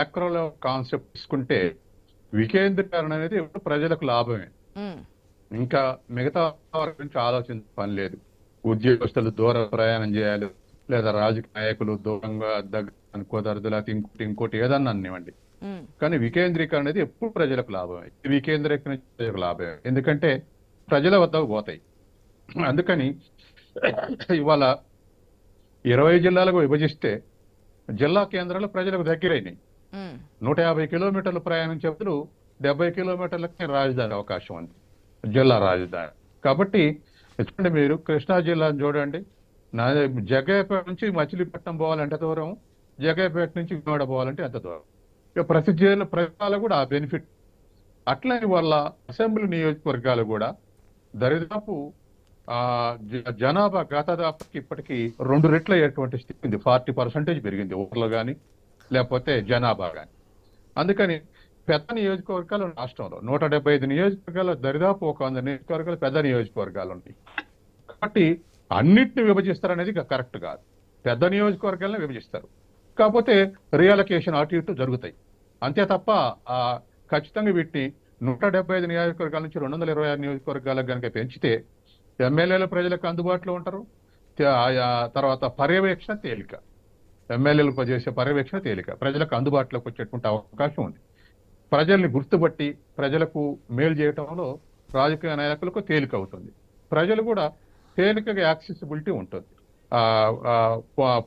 మ్యాక్రోలో concept తీసుకుంటే వికేంద్రీకరణ అనేది ఎప్పుడు ప్రజలకు లాభమే. ఇంకా మిగతా వారి గురించి ఆలోచించ పని లేదు. ఉద్యోగస్తులు దూర ప్రయాణం చేయాలి లేదా రాజకీయ నాయకులు దూరంగా దగ్గర కుదరదు లేకపోతే ఇంకోటి ఇంకోటి ఏదన్నా అనివ్వండి. కానీ వికేంద్రీకరణ అనేది ఎప్పుడు ప్రజలకు లాభమే. వికేంద్రీకరణ ప్రజలకు లాభమే. ఎందుకంటే ప్రజల వద్దకు పోతాయి. అందుకని ఇవాళ ఇరవై జిల్లాలకు విభజిస్తే జిల్లా కేంద్రాలు ప్రజలకు దగ్గరైనాయి. నూట యాభై కిలోమీటర్లు ప్రయాణించే బదులు డెబ్బై కిలోమీటర్లకి రాజధాని అవకాశం ఉంది. జిల్లా రాజధాని. కాబట్టి చూడండి మీరు కృష్ణా జిల్లాను చూడండి. నా జగ్గయ్యపేట నుంచి మచిలీపట్నం పోవాలంటే ఎంత దూరం? జగ్గయ్యపేట నుంచి విజయవాడ పోవాలంటే ఎంత దూరం? ఇక ప్రతి జిల్లా ప్రజలు కూడా ఆ బెనిఫిట్ అట్లని వల్ల అసెంబ్లీ నియోజకవర్గాలు కూడా దరిదాపు ఆ జనాభా జనాభా గతదాపుకి ఇప్పటికీ రెండు రెట్ల అయ్యేటువంటి స్థితి ఉంది. ఫార్టీ పర్సెంటేజ్ పెరిగింది. ఊర్లో కానీ లేకపోతే జనాభా కానీ అందుకని పెద్ద నియోజకవర్గాలు రాష్ట్రంలో నూట డెబ్బై ఐదు నియోజకవర్గాలు దరిదాపు ఒక వంద నియోజకవర్గాలు పెద్ద నియోజకవర్గాలు ఉంటాయి కాబట్టి అన్నిటిని విభజిస్తారు అనేది కరెక్ట్ కాదు. పెద్ద నియోజకవర్గాలను విభజిస్తారు. కాకపోతే రియలకేషన్ అటు ఇటు జరుగుతాయి. అంతే తప్ప ఆ ఖచ్చితంగా వీటిని నూట డెబ్బై ఐదు నియోజకవర్గాల నుంచి రెండు వందల ఇరవై ఆరు నియోజకవర్గాలకు కనుక పెంచితే ఎమ్మెల్యేలు ప్రజలకు అందుబాటులో ఉంటారు. తర్వాత పర్యవేక్షణ తేలిక. ఎమ్మెల్యేలు చేసే పర్యవేక్షణ తేలిక. ప్రజలకు అందుబాటులోకి వచ్చేటువంటి అవకాశం ఉంది. ప్రజల్ని గుర్తుపట్టి ప్రజలకు మేలు చేయటంలో రాజకీయ నాయకులకు తేలిక అవుతుంది. ప్రజలు కూడా తేలికగా యాక్సెసిబిలిటీ ఉంటుంది.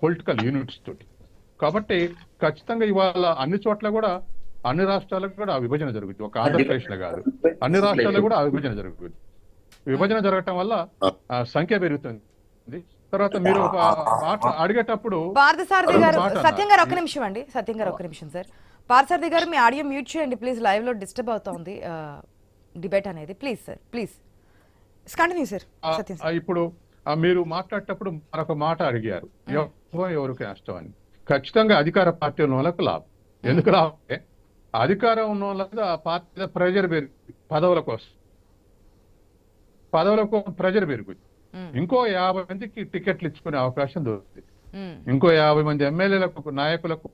పొలిటికల్ యూనిట్స్ తోటి. కాబట్టి ఖచ్చితంగా ఇవాళ అన్ని చోట్ల కూడా అన్ని రాష్ట్రాలకు కూడా ఆ విభజన జరుగుతుంది. ఒక ఆంధ్రప్రదేశ్లో కాదు. అన్ని రాష్ట్రాల్లో కూడా ఆ విభజన జరుగుతుంది. విభజన జరగటం వల్ల సంఖ్య పెరుగుతుంది. తర్వాత మీరు ఒక మాట అడిగేటప్పుడు పార్థసారథి ఒక గారు. సత్యం గారు ఒక్క నిమిషం అండి సత్యం గారు ఒక్క నిమిషం సార్. పార్థసారథి గారు మీ ఆడియో మ్యూట్ చేయండి ప్లీజ్. లైవ్లో డిస్టర్బ్ అవుతోంది డిబేట్ అనేది. Please sir please. Continue sir. ఇప్పుడు మీరు మాట్లాడేటప్పుడు మరొక మాట అడిగారు. ఎవరు ఎవరికి నష్టం అని ఖచ్చితంగా అధికార పార్టీ ఉన్న వాళ్ళకు లాభం. ఎందుకు లాభం అంటే అధికారం ఉన్న వాళ్ళకి ఆ పార్టీ ప్రెజర్ పెరుగు పదవుల కోసం పదవుల కోసం ప్రెజర్ పెరుగుతుంది. ఇంకో యాభై మందికి టికెట్లు ఇచ్చుకునే అవకాశం దొరుకుతుంది. ఉమ్, ఇంకో యాభై మంది ఎమ్మెల్యేలకు నాయకులకు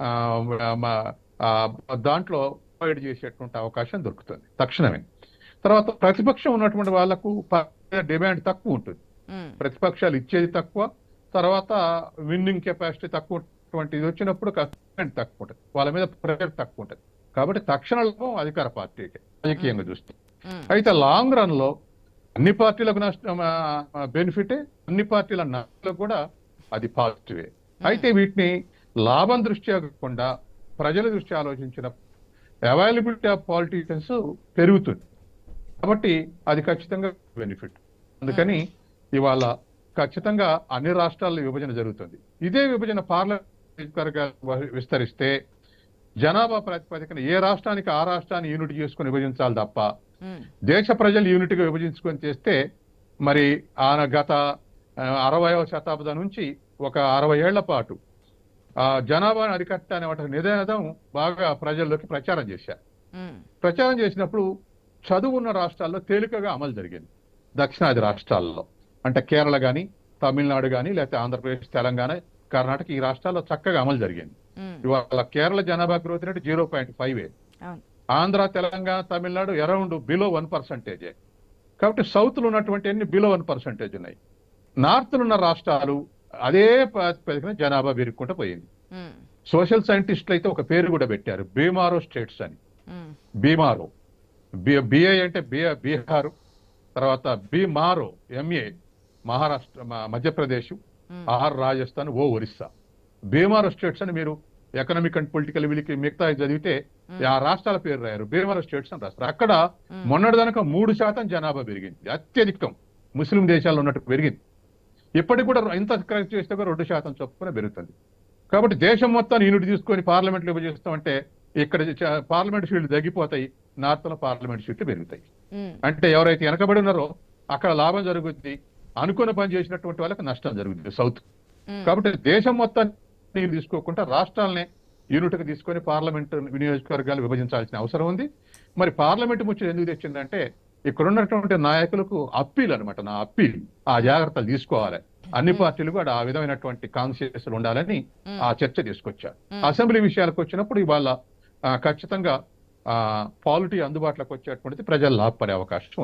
ఆ, మా- ఆ, దాంట్లో ప్రొవైడ్ చేసేటువంటి అవకాశం దొరుకుతుంది తక్షణమే. తర్వాత ప్రతిపక్షం ఉన్నటువంటి వాళ్ళకు డిమాండ్ తక్కువ ఉంటుంది. ఉమ్, ప్రతిపక్షాలు ఇచ్చేది తక్కువ తర్వాత విన్నింగ్ కెపాసిటీ తక్కువ ఇది వచ్చినప్పుడు డిమాండ్ తక్కువ ఉంటుంది. వాళ్ళ మీద ప్రెషర్ తక్కువ ఉంటుంది. కాబట్టి తక్షణ లాభం అధికార పార్టీకి రాజకీయంగా చూస్తే. అయితే లాంగ్ రన్లో అన్ని పార్టీలకు నష్టం బెనిఫిటే అన్ని పార్టీల నష్టాలకు కూడా అది పాజిటివే. అయితే వీటిని లాభం దృష్ట్యా కాకుండా ప్రజల దృష్ట్యా ఆలోచించిన అవైలబిలిటీ ఆఫ్ పాలిటీషియన్స్ పెరుగుతుంది. కాబట్టి అది ఖచ్చితంగా బెనిఫిట్. అందుకని ఇవాళ ఖచ్చితంగా అన్ని రాష్ట్రాల్లో విభజన జరుగుతుంది. ఇదే విభజన పార్లమెంట్ విస్తరిస్తే జనాభా ప్రాతిపదికన ఏ రాష్ట్రానికి ఆ రాష్ట్రాన్ని యూనిట్ చేసుకుని విభజించాలి తప్ప దేశ ప్రజలు యూనిట్గా విభజించుకొని చేస్తే మరి ఆయన గత ఆ, అరవైవ శతాబ్దం నుంచి ఒక అరవై ఏళ్ళ పాటు ఆ జనాభాను అరికట్ట అనే ఒక నినాదం బాగా ప్రజల్లోకి ప్రచారం చేశారు. ప్రచారం చేసినప్పుడు చదువు ఉన్న రాష్ట్రాల్లో తేలికగా అమలు జరిగింది. దక్షిణాది రాష్ట్రాల్లో. అంటే కేరళ కానీ తమిళనాడు కానీ లేకపోతే ఆంధ్రప్రదేశ్ తెలంగాణ కర్ణాటక ఈ రాష్ట్రాల్లో చక్కగా అమలు జరిగింది. ఇవాళ కేరళ జనాభా growth rate zero point five Andhra Telangana Tamil Nadu around below one పర్సెంటేజే కాబట్టి సౌత్లో ఉన్నటువంటి అన్ని బిలో వన్ పర్సెంటేజ్ ఉన్నాయి. నార్త్ ఉన్న రాష్ట్రాలు అదే ప్రాతిపదికన జనాభా పెరుగుకుంటూ పోయింది. సోషల్ సైంటిస్టులు అయితే ఒక పేరు కూడా పెట్టారు బీమారో స్టేట్స్ అని. బీమారో బి- బిఏ అంటే బి- బీహారు తర్వాత BIMARU MA Maharashtra Madhya Pradesh R Rajasthan O Orissa BIMARU states అని మీరు ఎకనామిక్ అండ్ పొలిటికల్ వీళ్ళకి మిగతా చదివితే ఆ రాష్ట్రాల పేరు రాయారు. బీమారో స్టేట్స్ అని రాస్తారు. అక్కడ ఉమ్, మొన్నటిదాకా మూడు శాతం జనాభా పెరిగింది. అత్యధికం. ముస్లిం దేశాల్లో ఉన్నట్టు పెరిగింది. ఇప్పటికి కూడా ఇంత కరెక్ట్ చేస్తే కూడా రెండు శాతం చొప్పున పెరుగుతుంది. కాబట్టి దేశం మొత్తాన్ని యూనిట్ తీసుకొని పార్లమెంట్ విభజిస్తామంటే ఇక్కడ పార్లమెంట్ సీట్లు తగ్గిపోతాయి. నార్త్లో పార్లమెంట్ సీట్లు పెరుగుతాయి. అంటే ఎవరైతే వెనకబడి ఉన్నారో అక్కడ లాభం జరుగుద్ది. అనుకున్న పని చేసినటువంటి వాళ్ళకి నష్టం జరుగుతుంది సౌత్. కాబట్టి దేశం మొత్తాన్ని నీళ్ళు తీసుకోకుండా రాష్ట్రాలనే యూనిట్గా తీసుకొని పార్లమెంట్ నియోజకవర్గాలు విభజించాల్సిన అవసరం ఉంది. మరి పార్లమెంట్ ముచ్చట ఎందుకు తెచ్చిందంటే ఇక్కడ ఉన్నటువంటి నాయకులకు అప్పీల్ అన్నమాట నా అప్పీల్. ఆ జాగ్రత్తలు తీసుకోవాలి. అన్ని పార్టీలు కూడా ఆ విధమైనటువంటి కాన్షియస్ ఉండాలని. ఆ చర్చ తీసుకొచ్చారు. అసెంబ్లీ విషయాలకు వచ్చినప్పుడు ఇవాళ ఆ, ఖచ్చితంగా పాలిటీ అందుబాటులోకి వచ్చేటువంటిది ప్రజలు లాభపడే అవకాశం ఉంది.